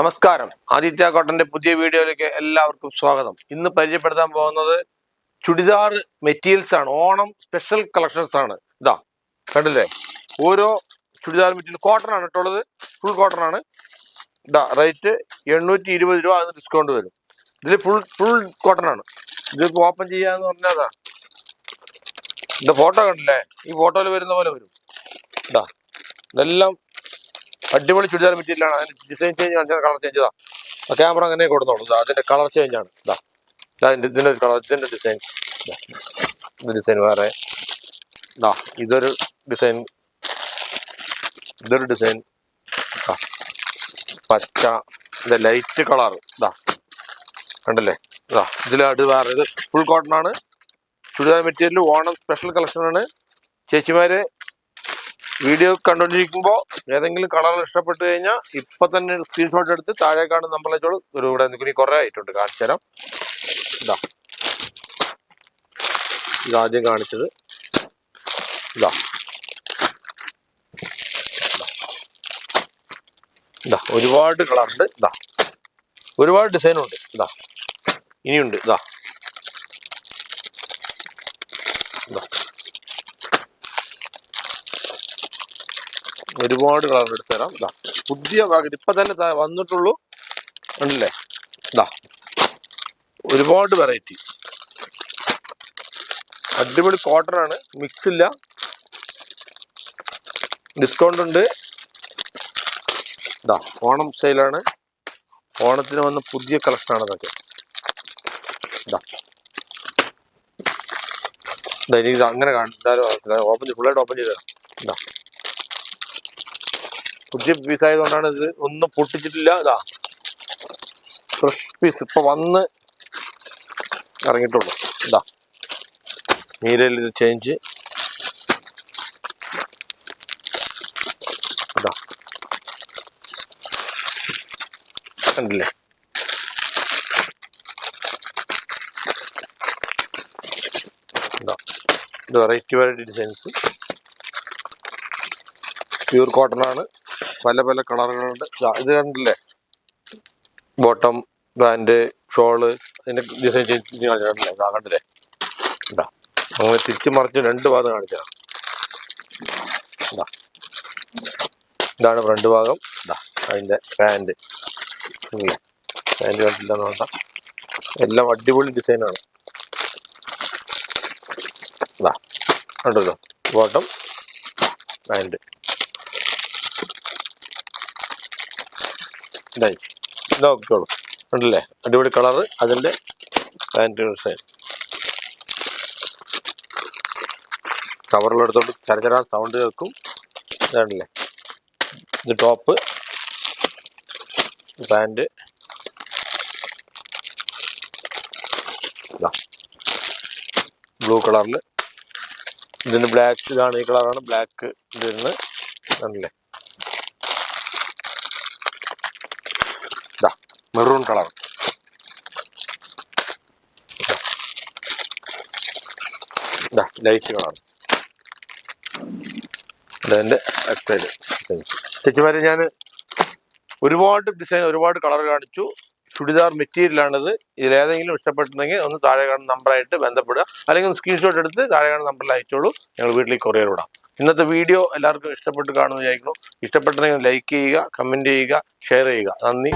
നമസ്കാരം. ആദിത്യ കോട്ടന്റെ പുതിയ വീഡിയോയിലേക്ക് എല്ലാവർക്കും സ്വാഗതം. ഇന്ന് പരിചയപ്പെടുത്താൻ പോകുന്നത് ചുടിദാർ മെറ്റീരിയൽസ് ആണ്. ഓണം സ്പെഷ്യൽ കളക്ഷൻസ് ആണ്. ഇതാ കണ്ടില്ലേ? ഓരോ ചുടിദാർ മെറ്റീരിയൽ കോട്ടൺ ആണ് ഇട്ടുള്ളത് ഫുൾ കോട്ടൺ ആണ്. ഇതാ റേറ്റ് എണ്ണൂറ്റി ഇരുപത് രൂപ അതിന് ഡിസ്കൗണ്ട് വരും. ഇതിൽ ഫുൾ ഫുൾ കോട്ടൺ ആണ്. ഇത് ഓപ്പൺ ചെയ്യാന്ന് പറഞ്ഞാൽ അതാ ഇതിന്റെ ഫോട്ടോ കണ്ടില്ലേ? ഈ ഫോട്ടോയിൽ വരുന്ന പോലെ വരും. ഇതാ ഇതെല്ലാം അടിപൊളി ചുരിദാർ മെറ്റീരിയലാണ്. അതിന് ഡിസൈൻ ചേഞ്ച് കാണിച്ചാൽ കളർ ചേഞ്ച് ഇതാ. ആ ക്യാമറ അങ്ങനെ കൊടുത്തോളൂ. ഇതാ അതിന്റെ കളർ ചേഞ്ച് ആണ്. ഇതാ ഇതിന്റെ ഒരു കളർ ഇതിന്റെ ഡിസൈൻ ഡിസൈൻ വേറെ. ഇതാ ഇതൊരു ഡിസൈൻ ഇതൊരു ഡിസൈൻ പച്ച ഇത് ലൈറ്റ് കളർ ഇതാ കണ്ടല്ലേ? ഇതാ അത് വേറെ ഇത് ഫുൾ കോട്ടൺ ആണ്. ചുരിദാർ മെറ്റീരിയൽ ഓണം സ്പെഷ്യൽ കളക്ഷനാണ് ചേച്ചിമാര് വീഡിയോ കണ്ടുകൊണ്ടിരിക്കുമ്പോൾ ഏതെങ്കിലും കളർ ഇഷ്ടപ്പെട്ടു കഴിഞ്ഞാൽ ഇപ്പൊ തന്നെ സ്ക്രീൻഷോട്ട് എടുത്ത് താഴെ കാണുന്ന നമ്മളെച്ചോട് ഒരു ഇവിടെ നിൽക്കുന്ന കുറെ ആയിട്ടുണ്ട്. കാണിച്ചു തരാം. ഇതാ. ഇതാദ്യം കാണിച്ചത്. ഇതാ. ഇതാ. ഒരുപാട് കളറുണ്ട് ഇതാ. ഒരുപാട് ഡിസൈനുണ്ട് ഇതാ. ഇനിയുണ്ട്. ഇതാ. ഇതാ. ഒരുപാട് കളർ എടുത്തു തരാം. ഇതാ പുതിയ പാക്കറ്റ് ഇപ്പൊ തന്നെ വന്നിട്ടുള്ളൂ. ഉണ്ടല്ലേ? ഇതാ ഒരുപാട് വെറൈറ്റി അടിപൊളി കോട്ടൺ ആണ്. മിക്സ് ഇല്ല. ഡിസ്കൗണ്ട് ഉണ്ട്. ഇതാ ഓണം സെയിലാണ് ഓണത്തിന് വന്ന പുതിയ കളക്ഷൻ ആണ് ഇതൊക്കെ ഇതാ ഇതാ ഇത് അങ്ങനെ കാണിച്ചാലും ഓപ്പൺ ഫുള്ളായിട്ട് ഓപ്പൺ ചെയ്ത് തരാം. പുതിയ പീസ് ആയതുകൊണ്ടാണ് ഇത് ഒന്നും പൊട്ടിച്ചിട്ടില്ല. ഇതാ. ഫ്രഷ് പീസ് ഇപ്പൊ വന്ന് ഇറങ്ങിയിട്ടുള്ളൂ. ഇതാ. നീരയിൽ ഇത് ചേഞ്ച് ഇതാ. കണ്ടില്ലേ? ഇതാ. Variety variety designs pure cotton ആണ് പല പല കളറുകളുണ്ട്. ഇത് കണ്ടില്ലേ? ബോട്ടം പാന്റ് ഷോൾ അതിന്റെ ഡിസൈൻ ചേഞ്ച് കാണിച്ചിട്ടില്ലേ ഇതാ കണ്ടില്ലേ. ഇതാ അങ്ങനെ തിരിച്ചു മറിച്ച് രണ്ട് ഭാഗം കാണിച്ചാ ഇതാ ഇതാണ് ഫ്രണ്ട് ഭാഗം. ഇതാ അതിന്റെ പാന്റ്. പാന്റ് കണ്ടില്ല വേണ്ട എല്ലാം അടിപൊളി ഡിസൈനാണ് ഇതാ കണ്ടല്ലോ? ബോട്ടം പാന്റ് ഇതായി. നോക്കിക്കോളൂ ഉണ്ടല്ലേ അടിപൊളി കളറ് അതിന്റെ പാന്റ് ഡിസൈൻ കവറിലെടുത്തോണ്ട് ചരചരാ സൗണ്ട് കേൾക്കും. ഇതാണല്ലേ? ഇത് ടോപ്പ് പാന്റ് ബ്ലൂ കളറിൽ ഇതിന് ബ്ലാക്ക് ഇതാണ് ഈ കളറാണ് ബ്ലാക്ക് ഇതിന് വരുന്നത് ഇതാ മെറൂൺ കളർ. ഇതാ ലൈറ്റ് കളർ. ഇതെന്റെ സ്റ്റൈൽ ചേച്ചിമാരെ ഞാൻ ഒരുപാട് ഡിസൈൻ ഒരുപാട് കളർ കാണിച്ചു. ചുടിദാർ മെറ്റീരിയലാണിത് ഇതിലേതെങ്കിലും ഇഷ്ടപ്പെട്ടിട്ടുണ്ടെങ്കിൽ ഒന്ന് താഴെ കാണുന്ന നമ്പറായിട്ട് ബന്ധപ്പെടുക. അല്ലെങ്കിൽ സ്ക്രീൻഷോട്ട് എടുത്ത് താഴെ കാണുന്ന നമ്പറിൽ അയച്ചോളൂ. ഞങ്ങൾ വീട്ടിലേക്ക് കൊറിയർ വിടാം. ഇന്നത്തെ വീഡിയോ എല്ലാവർക്കും ഇഷ്ടപ്പെട്ട് കാണുമെന്ന് വിചാരിക്കുന്നു. ഇഷ്ടപ്പെട്ടെങ്കിൽ ലൈക്ക് ചെയ്യുക കമന്റ് ചെയ്യുക ഷെയർ ചെയ്യുക. നന്ദി.